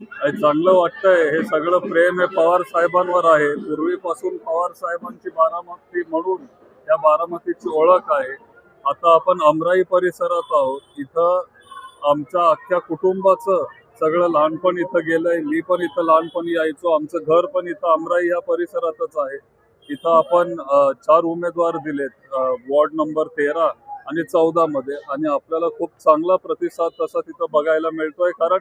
चांगलं वाटतंय. हे सगळं प्रेम हे पवार साहेबांवर आहे. पूर्वीपासून पवार साहेबांची बारामती म्हणून या बारामतीची ओळख आहे. आता आपण अमराई परिसरात आहोत. इथं आमच्या अख्ख्या कुटुंबाचं सगळं लहानपण इथं गेलंय. मी पण इथं लहानपणी यायचो. आमचं घर पण इथं अमराई या परिसरातच आहे. इथं आपण चार उमेदवार दिलेत. वॉर्ड नंबर तेरा आणि चौदा मध्ये आणि आपल्याला खूप चांगला प्रतिसाद तसा तिथं बघायला मिळतोय. कारण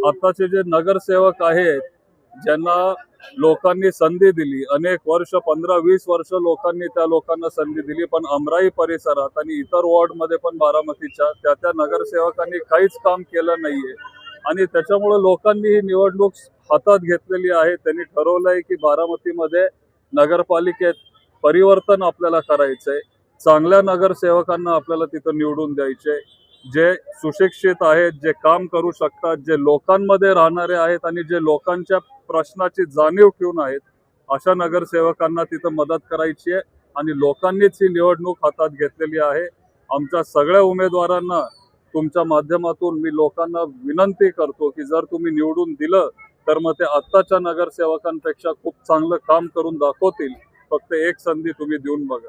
आताचे जे नगरसेवक आहेत ज्यांना लोकांनी संधी दिली अनेक वर्ष पंधरा वीस वर्ष लोकांनी त्या लोकांना संधी दिली पण अमराई परिसरात आणि इतर वॉर्डमध्ये पण बारामतीच्या त्या त्या नगरसेवकांनी काहीच काम केलं नाहीये. आणि त्याच्यामुळे लोकांनी ही निवडणूक हातात घेतलेली आहे. त्यांनी ठरवलंय की बारामतीमध्ये नगरपालिकेत परिवर्तन आपल्याला करायचंय. चांगल्या नगरसेवकांना आपल्याला तिथं निवडून द्यायचे जे सुशिक्षित आहेत जे काम करू शकतात जे लोकांमध्ये राहणारे आहेत आणि जे लोकांच्या प्रश्नाची जाणीव ठेवून आहेत अशा नगरसेवकांना तिथं मदत करायची आहे आणि लोकांनीच ही निवडणूक हातात घेतलेली आहे. आमच्या सगळ्या उमेदवारांना तुमच्या माध्यमातून मी लोकांना विनंती करतो की जर तुम्ही निवडून दिलं तर मग ते आत्ताच्या नगरसेवकांपेक्षा खूप चांगलं काम करून दाखवतील. फक्त एक संधी तुम्ही देऊन बघा.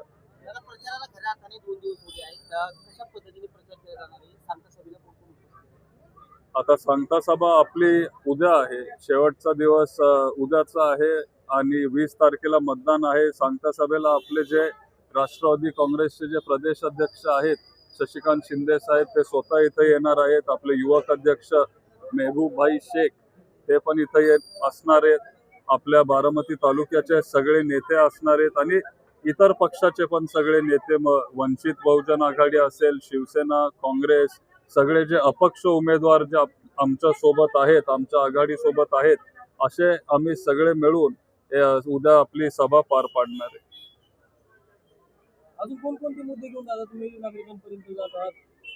आता प्रचाराला सांगता सभा आपली उद्या आहे. शेवटचा दिवस उद्याचा आहे आणि वीस तारखेला मतदान आहे. सांगता सभेला आपले जे राष्ट्रवादी काँग्रेसचे जे प्रदेश अध्यक्ष आहेत शशिकांत शिंदे साहेब ते स्वतः इथे येणार आहेत. आपले युवक अध्यक्ष मेहबूबभाई शेख ते पण इथे येत असणार आहेत. आपल्या बारामती तालुक्याचे सगळे नेते असणार आहेत आणि इतर पक्षाचे पण सगळे नेते म वंचित बहुजन आघाडी असेल शिवसेना काँग्रेस सगळे जे अपक्ष उमेदवार जे आमच्यासोबत आहेत आमच्या आघाडी सोबत आहेत असे आम्ही सगळे मिळून उद्या आपली सभा पार पाडणार आहे. अजून कोणकोणते मुद्दे घेऊन जाता तुम्ही? नागरिकांपर्यंत जात. आहात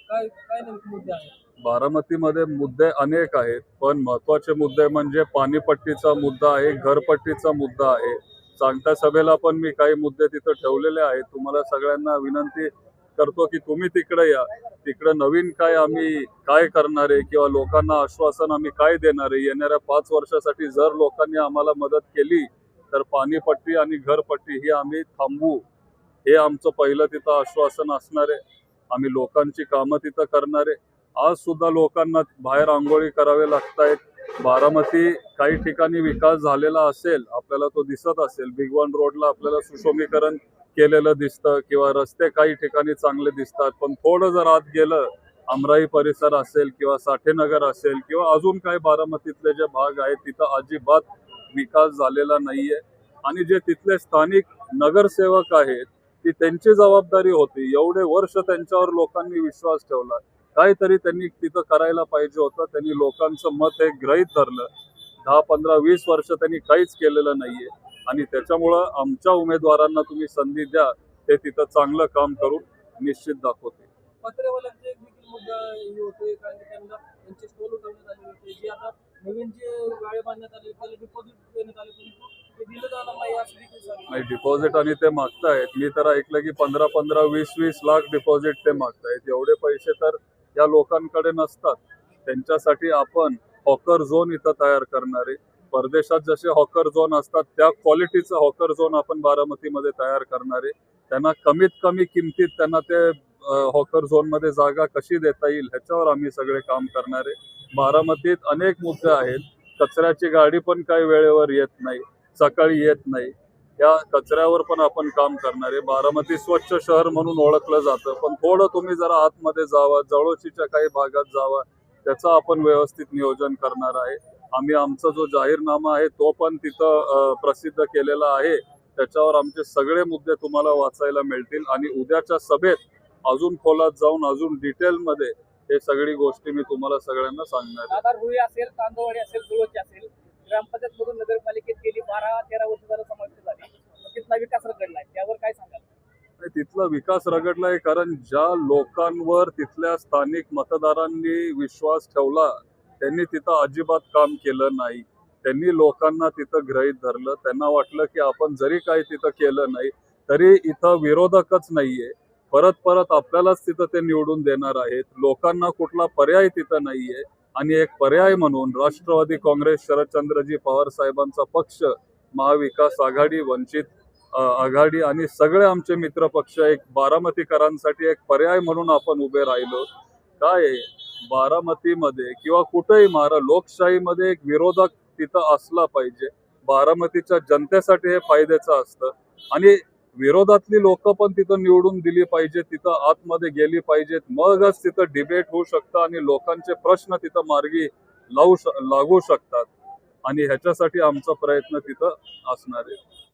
काय काय नेमके मुद्दे आहेत? बारामतीमध्ये मुद्दे अनेक आहेत पण महत्त्वाचे मुद्दे म्हणजे पाणीपट्टीचा मुद्दा आहे घरपट्टीचा मुद्दा आहे. सांगता सभेला पण मी काही मुद्दे तिथं ठेवलेले आहेत. तुम्हाला सगळ्यांना विनंती करतो की तुम्ही तिकडे या. तिकडे नवीन काय आम्ही काय करणार आहे किंवा लोकांना आश्वासन आम्ही काय देणार आहे? येणाऱ्या पाच वर्षासाठी जर लोकांनी आम्हाला मदत केली तर पाणीपट्टी आणि घरपट्टी ही आम्ही थांबवू. हे आमचं पहिलं तिथं आश्वासन असणार आहे. आम्ही लोकांची कामं तिथं करणार आहे. आज सुद्धा लोकांना बाहेर आंघोळी करावे लागत आहेत बारामती काही ठिकाणी विकास झालेला असेल आपल्याला तो दिसत असेल. भिगवान रोडला आपल्याला सुशोभीकरण केलेलं दिसतं किंवा रस्ते काही ठिकाणी चांगले दिसतात पण थोडं जर आत गेलं अमराई परिसर असेल किंवा साठेनगर असेल किंवा अजून काही बारामतीतले जे भाग आहेत तिथं अजिबात विकास झालेला नाहीये. आणि जे तिथले स्थानिक नगरसेवक आहेत ती त्यांची जबाबदारी होती. एवढे वर्ष त्यांच्यावर लोकांनी विश्वास ठेवला. काहीतरी त्यांनी तिथं करायला पाहिजे होतं. त्यांनी लोकांचं मत हे ग्रहित धरलं. दहा पंधरा वीस वर्ष त्यांनी काहीच केलेलं नाहीये. आणि त्याच्यामुळं आमच्या उमेदवारांना तुम्ही संधी द्या. ते तिथं चांगलं काम करून निश्चित दाखवते नाही डिपॉझिट आणि ते मागतायत. मी तर ऐकलं की पंधरा पंधरा वीस वीस लाख डिपॉझिट ते मागतायत. एवढे पैसे तर या लोकांकडे नसतात त्यांच्यासाठी आपण हॉकर झोन इथं तयार करणारे. परदेशात जसे हॉकर झोन असतात त्या क्वालिटीचं हॉकर झोन आपण बारामतीमध्ये तयार करणारे. त्यांना कमीत कमी किमतीत त्यांना ते हॉकर झोनमध्ये जागा कशी देता येईल ह्याच्यावर आम्ही सगळे काम करणारे. बारामतीत अनेक मुद्दे आहेत. कचऱ्याची गाडी पण काही वेळेवर येत नाही सकाळी येत नाही. या कचऱ्यावर पण आपण काम करणार आहे. बारामती स्वच्छ शहर म्हणून ओळखलं जातं. पण थोडं तुम्ही जरा आतमध्ये जावा जवळचीच्या काही भागात जावा त्याचं आपण व्यवस्थित नियोजन करणार आहे. आम्ही आमचा जो जाहीरनामा आहे तो पण तिथं प्रसिद्ध केलेला आहे. त्याच्यावर आमचे सगळे मुद्दे तुम्हाला वाचायला मिळतील. आणि उद्याच्या सभेत अजून खोलात जाऊन अजून डिटेलमध्ये हे सगळी गोष्टी मी तुम्हाला सगळ्यांना सांगणार आहे. असेल असेल असेल ग्रामपंचायत मधून नगरपालिकेत गेली बारा तेरा वर्ष झालं समाविष्ट झाली मग तिथला विकास रखडलाय त्यावर काय सांगाल तिथला विकास रगडलाय कारण ज्या लोकांवर तिथल्या स्थानिक मतदारांनी विश्वास ठेवला त्यांनी तिथं अजिबात काम केलं नाही. त्यांनी लोकांना तिथं ग्रहित धरलं. त्यांना वाटलं की आपण जरी काही तिथं केलं नाही तरी इथं विरोधकच नाहीये. परत परत आपल्यालाच तिथं ते निवडून देणार आहेत. लोकांना कुठला पर्याय तिथं नाहीये. आणि एक पर्याय म्हणून राष्ट्रवादी काँग्रेस शरदचंद्रजी पवार साहेबांचा पक्ष महाविकास आघाडी वंचित आघाडी आणि सगळे आमचे मित्र पक्ष एक बारामतीकरांसाठी एक पर्याय म्हणून आपण उभे राहिलो. काय बारामतीमध्ये किंवा कुठेही मारा लोकशाहीमध्ये एक विरोधक तिथं असला पाहिजे. बारामतीच्या जनतेसाठी हे फायद्याचं असतं. आणि विरोधातली लोक पण तिथं निवडून दिली पाहिजे तिथं आतमध्ये गेली पाहिजेत. मगच तिथं डिबेट होऊ शकतं आणि लोकांचे प्रश्न तिथं मार्गी लावू लागू शकतात. आणि ह्याच्यासाठी आमचा प्रयत्न तिथं असणार आहे.